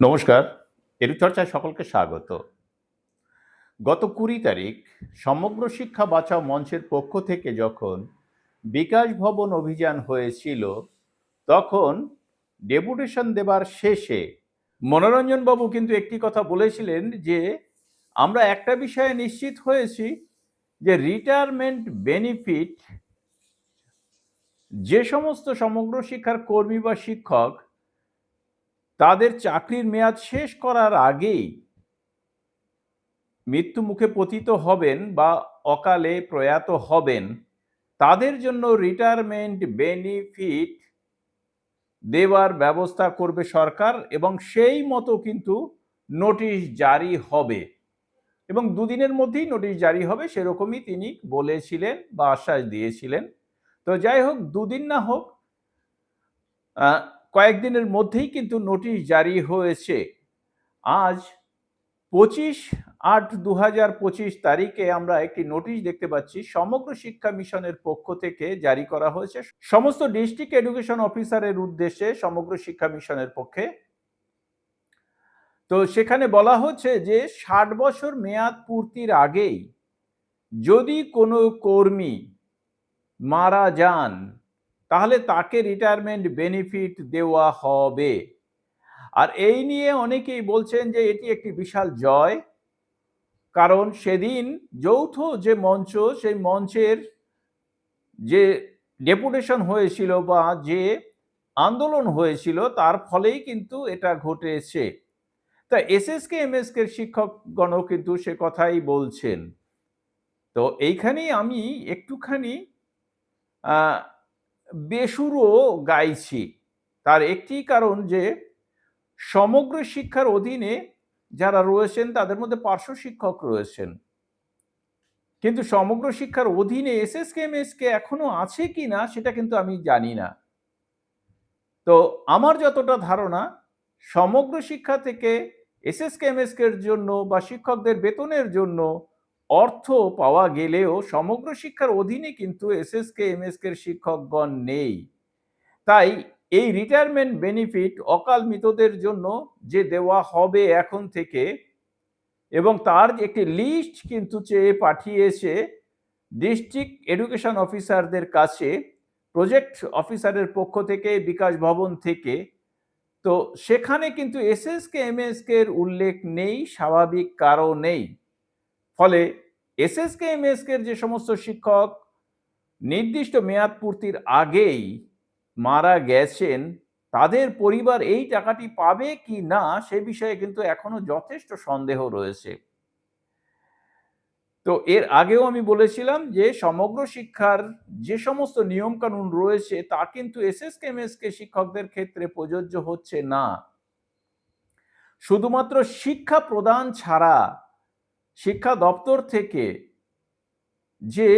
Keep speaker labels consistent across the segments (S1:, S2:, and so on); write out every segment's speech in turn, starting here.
S1: নমস্কার, এরুচর্চায় সকলকে স্বাগত। গত কুড়ি তারিখ সমগ্র শিক্ষা বাঁচাও মঞ্চের পক্ষ থেকে যখন বিকাশ ভবন অভিযান হয়েছিল, তখন ডেপুটেশন দেবার শেষে মনোরঞ্জন বাবু কিন্তু একটি কথা বলেছিলেন যে, আমরা একটা বিষয়ে নিশ্চিত হয়েছি যে রিটায়ারমেন্ট বেনিফিট যে সমস্ত সমগ্র শিক্ষার কর্মী বা শিক্ষক তাদের চাকরির মেয়াদ শেষ করার আগেই মৃত্যু মুখে পতিত হবেন বা অকালে প্রয়াত হবেন। তাদের জন্য রিটায়ারমেন্ট বেনিফিট দেওয়ার ব্যবস্থা করবে সরকার এবং সেই মতো কিন্তু নোটিশ জারি হবে। এবং দুদিনের মধ্যেই নোটিশ জারি হবে, সেরকমই তিনি বলেছিলেন বা আশ্বাস দিয়েছিলেন। তো যাই হোক, দুদিন না হোক কয়েকদিনের মধ্যেই কিন্তু নোটিশ জারি হয়েছে। আজ পঁচিশ আট দু হাজার পঁচিশ তারিখে আমরা একটি নোটিশ দেখতে পাচ্ছি, সমগ্র শিক্ষা মিশনের পক্ষ থেকে জারি করা হয়েছে। সমস্ত ডিস্ট্রিক্ট এডুকেশন অফিসারের উদ্দেশ্যে সমগ্র শিক্ষা মিশনের পক্ষে। তো সেখানে বলা হচ্ছে যে, ষাট বছর মেয়াদ পূর্তির আগেই যদি কোনো কর্মী মারা যান তাহলে তাকে রিটায়ারমেন্ট বেনিফিট দেওয়া হবে। আর এই নিয়ে অনেকেই বলছেন যে এটি একটি বিশাল জয়, কারণ সেদিন যৌথ যে মঞ্চ, সেই মঞ্চের যে ডেপুটেশন হয়েছিল বা যে আন্দোলন হয়েছিল, তার ফলেই কিন্তু এটা ঘটেছে। তা এসএসকে এমএসকে শিক্ষকগণও কিন্তু সে কথাই বলছেন। তো এইখানেই আমি একটুখানি আহ, বেসুরো গাইছি। তার একটি কারণ যে সমগ্র শিক্ষার অধীনে যারা রয়েছেন তাদের মধ্যে পার্শ্ব শিক্ষক রয়েছেন। কিন্তু সমগ্র শিক্ষার অধীনে এসএসকেএমএসকে এখনও আছে কি না সেটা কিন্তু আমি জানি না। তো আমার যতটা ধারণা সমগ্র শিক্ষা থেকে এসএসকেএমএসকের জন্য বা শিক্ষকদের বেতনের জন্য অর্থ পাওয়া গেলেও সমগ্র শিক্ষার অধীনে কিন্তু এসএসকে, এমএসকে শিক্ষকগণ নেই। তাই এই রিটায়ারমেন্ট বেনিফিট অকাল মৃতদের জন্য যে দেওয়া হবে এখন থেকে এবং তার একটি লিস্ট কিন্তু চেয়ে পাঠিয়েছে ডিস্ট্রিক্ট এডুকেশন অফিসারদের কাছে প্রজেক্ট অফিসারের পক্ষ থেকে, বিকাশ ভবন থেকে। তো সেখানে কিন্তু এসএসকে, এমএসকে এর উল্লেখ নেই, স্বাভাবিক কারণেই। ফলে এসএসকে, এমএসকে এর যে সমস্ত শিক্ষক নির্দিষ্ট মেয়াদ পূর্তির আগেই মারা গেছেন, তাদের পরিবার এই টাকাটি পাবে কি না সে বিষয়ে কিন্তু এখনও যথেষ্ট সন্দেহ রয়েছে। তো এর আগেও আমি বলেছিলাম যে, সমগ্র শিক্ষার যে সমস্ত নিয়ম কানুন রয়েছে, তা কিন্তু এসএসকে, এমএসকে শিক্ষকদের ক্ষেত্রে প্রযোজ্য হচ্ছে না। শুধুমাত্র শিক্ষা প্রদান ছাড়া শিক্ষা দপ্তর থেকে যে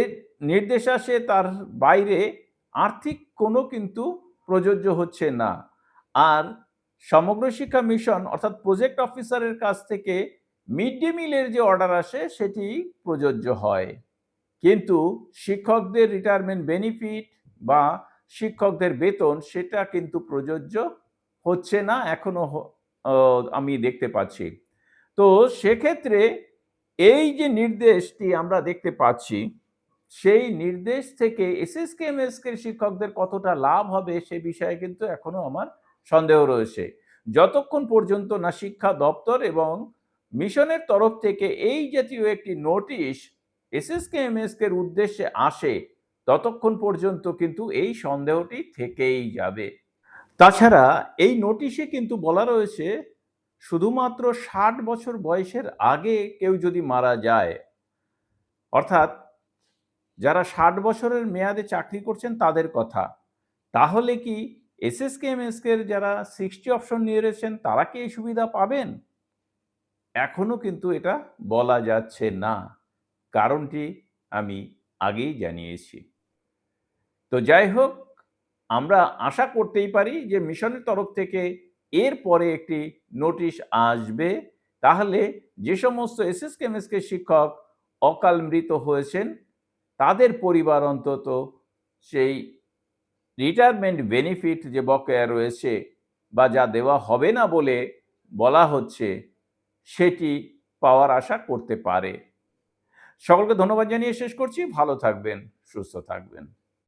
S1: নির্দেশ আসে তার বাইরে আর্থিক কোনো কিন্তু প্রযোজ্য হচ্ছে না। আর সমগ্র শিক্ষা মিশন অর্থাৎ প্রজেক্ট অফিসারের কাছ থেকে মিড ডে মিলের যে অর্ডার আসে সেটি প্রযোজ্য হয়। কিন্তু শিক্ষকদের রিটায়ারমেন্ট বেনিফিট বা শিক্ষকদের বেতন সেটা কিন্তু প্রযোজ্য হচ্ছে না, এখনও আমি দেখতে পাচ্ছি। তো সেক্ষেত্রে এই যে নির্দেশটি আমরা দেখতে পাচ্ছি, সেই নির্দেশ থেকে এসএসকে, এমএসকে শিক্ষকদের কতটা লাভ হবে সে বিষয়ে কিন্তু এখনও আমার সন্দেহ রয়েছে। যতক্ষণ পর্যন্ত না শিক্ষা দপ্তর এবং মিশনের তরফ থেকে এই জাতীয় একটি নোটিশ এসএসকে, এমএসকে এর উদ্দেশ্যে আসে, ততক্ষণ পর্যন্ত কিন্তু এই সন্দেহটি থেকেই যাবে। তাছাড়া এই নোটিশে কিন্তু বলা রয়েছে শুধুমাত্র ষাট বছর বয়সের আগে কেউ যদি মারা যায়, অর্থাৎ যারা ষাট বছরের মেয়াদে চাকরি করছেন তাদের কথা, তাহলে কি এসএসকে এমএসকে এর যারা সিক্সটি অপশন নিয়ে রয়েছেন তারা কি এই সুবিধা পাবেন? এখনও কিন্তু এটা বলা যাচ্ছে না। কারণটি আমি আগেই জানিয়েছি। তো যাই হোক, আমরা আশা করতেই পারি যে মিশনের তরফ থেকে এর পরে একটি নোটিশ আসবে। তাহলে যে সমস্ত এসএসকে এমএসকে শিক্ষক অকাল মৃত হয়েছেন, তাদের পরিবার অন্তত সেই রিটায়ারমেন্ট বেনিফিট যে বকেয়া রয়েছে বা যা দেওয়া হবে না বলে বলা হচ্ছে, সেটি পাওয়ার আশা করতে পারে। সকলকে ধন্যবাদ জানিয়ে শেষ করছি। ভালো থাকবেন, সুস্থ থাকবেন।